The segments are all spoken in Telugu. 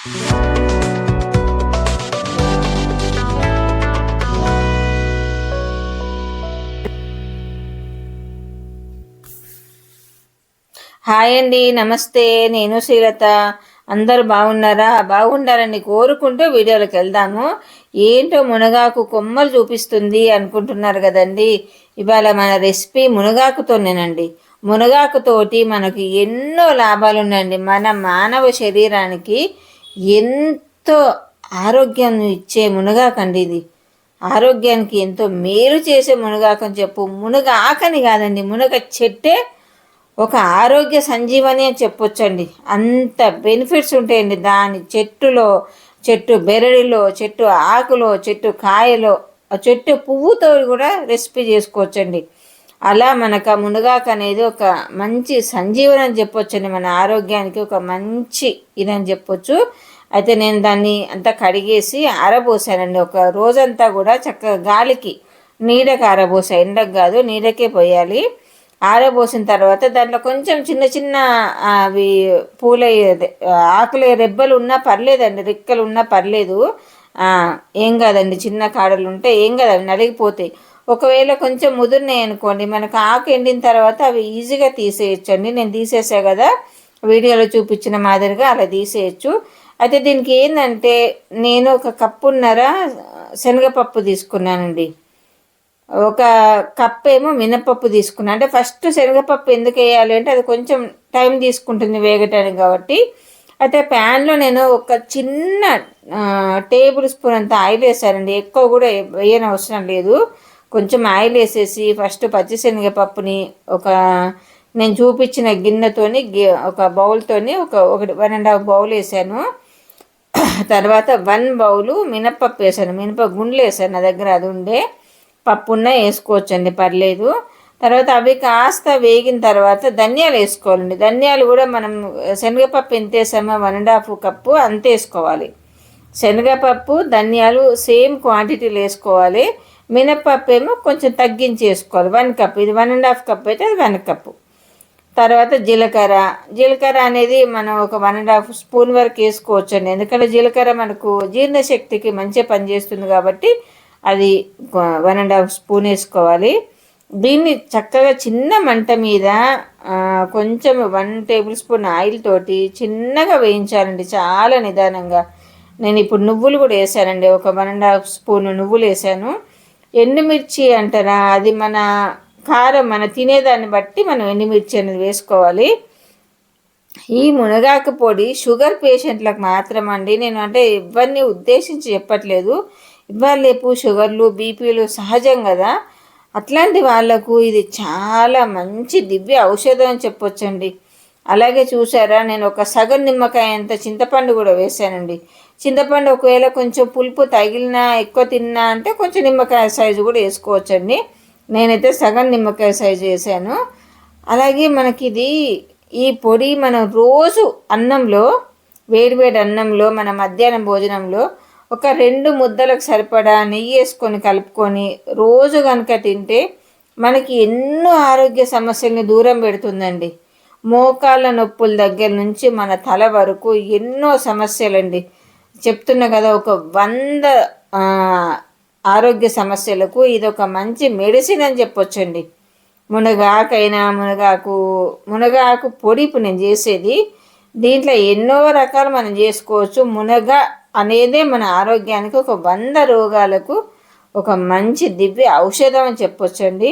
హాయ్ అండి నమస్తే. నేను శ్రీలత. అందరు బాగున్నారా? బాగుండాలని కోరుకుంటూ వీడియోలోకి వెళ్దాము. ఏంటో మునగాకు కొమ్మలు చూపిస్తుంది అనుకుంటున్నారు కదండి. ఇవాళ మన రెసిపీ మునగాకుతోనేనండి. మునగాకుతోటి మనకి ఎన్నో లాభాలు ఉన్నాయండి మన మానవ శరీరానికి ఎంతో ఆరోగ్యాన్ని ఇచ్చే మునగాకండి ఇది. ఆరోగ్యానికి ఎంతో మేలు చేసే మునగాకని చెప్పు. మునగ ఆకని కాదండి మునగ చెట్టే ఒక ఆరోగ్య సంజీవని అని చెప్పొచ్చండి. అంత బెనిఫిట్స్ ఉంటాయండి దాని చెట్టులో చెట్టు బెరడిలో చెట్టు ఆకులో చెట్టు కాయలో ఆ చెట్టు పువ్వుతో కూడా రెసిపీ చేసుకోవచ్చండి. అలా మనకు మునగాక మునగాకు అనేది ఒక మంచి సంజీవనం అని చెప్పొచ్చండి. మన ఆరోగ్యానికి ఒక మంచి ఇదని చెప్పొచ్చు. అయితే నేను దాన్ని అంతా కడిగేసి ఆరబోసానండి. ఒక రోజంతా కూడా చక్కగా గాలికి నీడకి ఆరబోసా. ఎండకు కాదు నీడకే పోయాలి. ఆరబోసిన తర్వాత దాంట్లో కొంచెం చిన్న చిన్న అవి పూలయ్యేది ఆకులు రెబ్బలు ఉన్నా పర్లేదండి. రిక్కలు ఉన్నా పర్లేదు. ఏం కాదండి. చిన్న కాడలు ఉంటే ఏం కాదు. అవి నలిగిపోతాయి. ఒకవేళ కొంచెం ముదిరినాయి అనుకోండి మనకు ఆకు ఎండిన తర్వాత అవి ఈజీగా తీసేయచ్చు నేను తీసేసా కదా వీడియోలో చూపించిన మాదిరిగా అలా తీసేయచ్చు. అయితే దీనికి ఏంటంటే నేను ఒక కప్పున్నర శనగపప్పు తీసుకున్నానండి. ఒక కప్ ఏమో మినపప్పు తీసుకున్నాను అంటే ఫస్ట్ శనగపప్పు ఎందుకు వేయాలి అంటే అది కొంచెం టైం తీసుకుంటుంది వేగటానికి కాబట్టి. అయితే ప్యాన్లో నేను ఒక చిన్న టేబుల్ స్పూన్ అంత ఆయిల్ వేసానండి ఎక్కువ కూడా వేయని అవసరం లేదు. కొంచెం ఆయిల్ వేసేసి ఫస్ట్ పచ్చిశనగపప్పుని ఒక నేను చూపించిన గిన్నెతోని ఒక బౌల్తోని ఒక ఒకటి వన్ అండ్ హాఫ్ బౌల్ వేసాను. తర్వాత వన్ బౌలు మినప్పప్పు వేసాను. మినప గుండ్లు వేసాను నా దగ్గర అది ఉండే పప్పున్న వేసుకోవచ్చండి పర్లేదు. తర్వాత అవి కాస్త వేగిన తర్వాత ధనియాలు వేసుకోవాలండి. ధనియాలు కూడా మనం శనగపప్పు ఎంత వేసామో వన్ అండ్ హాఫ్ కప్పు అంత వేసుకోవాలి. శనగపప్పు ధనియాలు సేమ్ క్వాంటిటీలు వేసుకోవాలి. మినప్పప్పు ఏమో కొంచెం తగ్గించి వేసుకోవాలి వన్ కప్. ఇది వన్ అండ్ హాఫ్ కప్ అయితే అది వన్ కప్పు తర్వాత జీలకర్ర. జీలకర్ర అనేది మనం ఒక వన్ అండ్ హాఫ్ స్పూన్ వరకు వేసుకోవచ్చు అండి ఎందుకంటే జీలకర్ర మనకు జీర్ణశక్తికి మంచిగా పనిచేస్తుంది కాబట్టి అది వన్ అండ్ హాఫ్ స్పూన్ వేసుకోవాలి. దీన్ని చక్కగా చిన్న మంట మీద కొంచెం వన్ టేబుల్ స్పూన్ ఆయిల్ తోటి చిన్నగా వేయించాలండి. చాలా నిదానంగా. నేను ఇప్పుడు నువ్వులు కూడా వేసానండి. ఒక వన్ అండ్ హాఫ్ స్పూన్ నువ్వులు వేసాను. ఎండుమిర్చి అంటారా? అది మన కారం మన తినేదాన్ని బట్టి మనం ఎండుమిర్చి అనేది వేసుకోవాలి. ఈ మునగాకు పొడి షుగర్ పేషెంట్లకు మాత్రమండి. నేను అంటే ఇవన్నీ ఉద్దేశించి చెప్పట్లేదు. ఇవాళ రేపు షుగర్లు బీపీలు సహజం కదా. అట్లాంటి వాళ్ళకు ఇది చాలా మంచి దివ్య ఔషధం అని చెప్పొచ్చండి. అలాగే చూసారా నేను ఒక సగం నిమ్మకాయ అంత చింతపండు కూడా వేసానండి చింతపండు ఒకవేళ కొంచెం పులుపు తగిలినా ఎక్కువ తిన్నా అంటే కొంచెం నిమ్మకాయ సైజు కూడా వేసుకోవచ్చండి. నేనైతే సగం నిమ్మకాయ సైజు వేసాను. అలాగే మనకి ఇది ఈ పొడి మనం రోజు అన్నంలో వేడివేడి అన్నంలో మన మధ్యాహ్నం భోజనంలో ఒక రెండు ముద్దలకు సరిపడా నెయ్యి వేసుకొని కలుపుకొని రోజు కనుక తింటే మనకి ఎన్నో ఆరోగ్య సమస్యల్ని దూరం పెడుతుందండి. మోకాళ్ళ నొప్పుల దగ్గర నుంచి మన తల వరకు ఎన్నో సమస్యలండి. చెప్తున్నా కదా ఒక వంద ఆరోగ్య సమస్యలకు ఇది ఒక మంచి మెడిసిన్ అని చెప్పొచ్చండి. మునగాకైనా మునగాకు మునగాకు పొడి ఇప్పుడు నేను చేసేది దీంట్లో ఎన్నో రకాలు మనం చేసుకోవచ్చు. మునగ అనేదే మన ఆరోగ్యానికి ఒక వంద రోగాలకు ఒక మంచి దివ్య ఔషధం అని చెప్పొచ్చండి.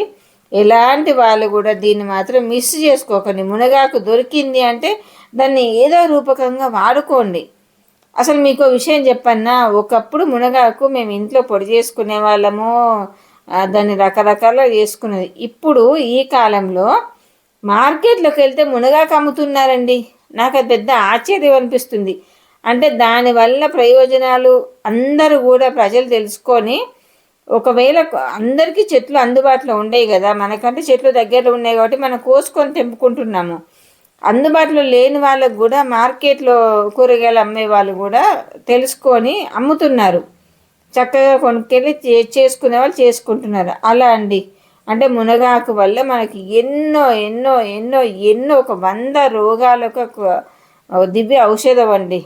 ఎలాంటి వాళ్ళు కూడా దీన్ని మాత్రం మిస్ చేసుకోకండి. మునగాకు దొరికింది అంటే దాన్ని ఏదో రూపకంగా వాడుకోండి. అసలు మీకు విషయం చెప్పన్నా ఒకప్పుడు మునగాకు మేము ఇంట్లో పొడి చేసుకునే వాళ్ళము. దాన్ని రకరకాల చేసుకునేది ఇప్పుడు ఈ కాలంలో మార్కెట్లోకి వెళ్తే మునగాకు అమ్ముతున్నారండి. నాకు అది పెద్ద ఆశ్చర్యం అనిపిస్తుంది. అంటే దానివల్ల ప్రయోజనాలు అందరూ కూడా ప్రజలు తెలుసుకొని ఒకవేళ అందరికీ చెట్లు అందుబాటులో ఉండేవి కదా మనకంటే చెట్లు దగ్గరలో ఉన్నాయి కాబట్టి మనం కోసుకొని తెంపుకుంటున్నాము. అందుబాటులో లేని వాళ్ళకు కూడా మార్కెట్లో కూరగాయలు అమ్మే వాళ్ళు కూడా తెలుసుకొని అమ్ముతున్నారు. చక్కగా కొనుక్కెళ్ళి చేసుకునే వాళ్ళు చేసుకుంటున్నారు. అలా అండి. అంటే మునగాకు వల్ల మనకి ఎన్నో ఎన్నో ఎన్నో ఎన్నో ఒక వంద రోగాలకు దివ్య ఔషధం అండి.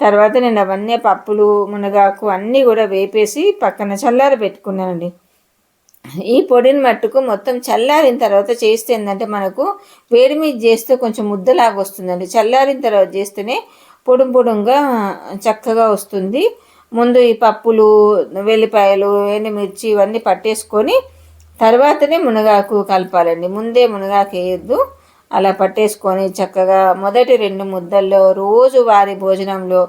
తర్వాత నేను అవన్నీ పప్పులు మునగాకు అన్నీ కూడా వేపేసి పక్కన చల్లారి పెట్టుకున్నానండి ఈ పొడిని మట్టుకు మొత్తం చల్లారిన తర్వాత చేస్తే ఏంటంటే మనకు వేడి మీద చేస్తే కొంచెం ముద్దలాగా వస్తుందండి. చల్లారిన తర్వాత చేస్తేనే పొడుం పొడుంగా చక్కగా వస్తుంది. ముందు ఈ పప్పులు వెల్లిపాయలు ఎండుమిర్చి ఇవన్నీ పట్టేసుకొని తర్వాతనే మునగాకు కలపాలండి. ముందే మునగాకు వేయద్దు. అలా పట్టేసుకొని చక్కగా మొదటి రెండు ముద్దల్లో రోజు వారి భోజనంలో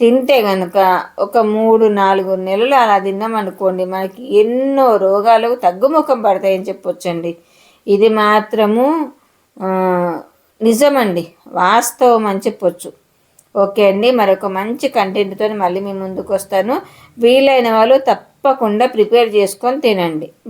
తింటే కనుక ఒక మూడు నాలుగు నెలలు అలా తిన్నామనుకోండి మనకి ఎన్నో రోగాలు తగ్గుముఖం పడతాయని చెప్పొచ్చండి. ఇది మాత్రము నిజమండి. వాస్తవం అని చెప్పొచ్చు. ఓకే అండి. మరొక మంచి కంటెంట్తో మళ్ళీ మీ ముందుకు వస్తాను వీలైన వాళ్ళు తప్పకుండా ప్రిపేర్ చేసుకొని తినండి.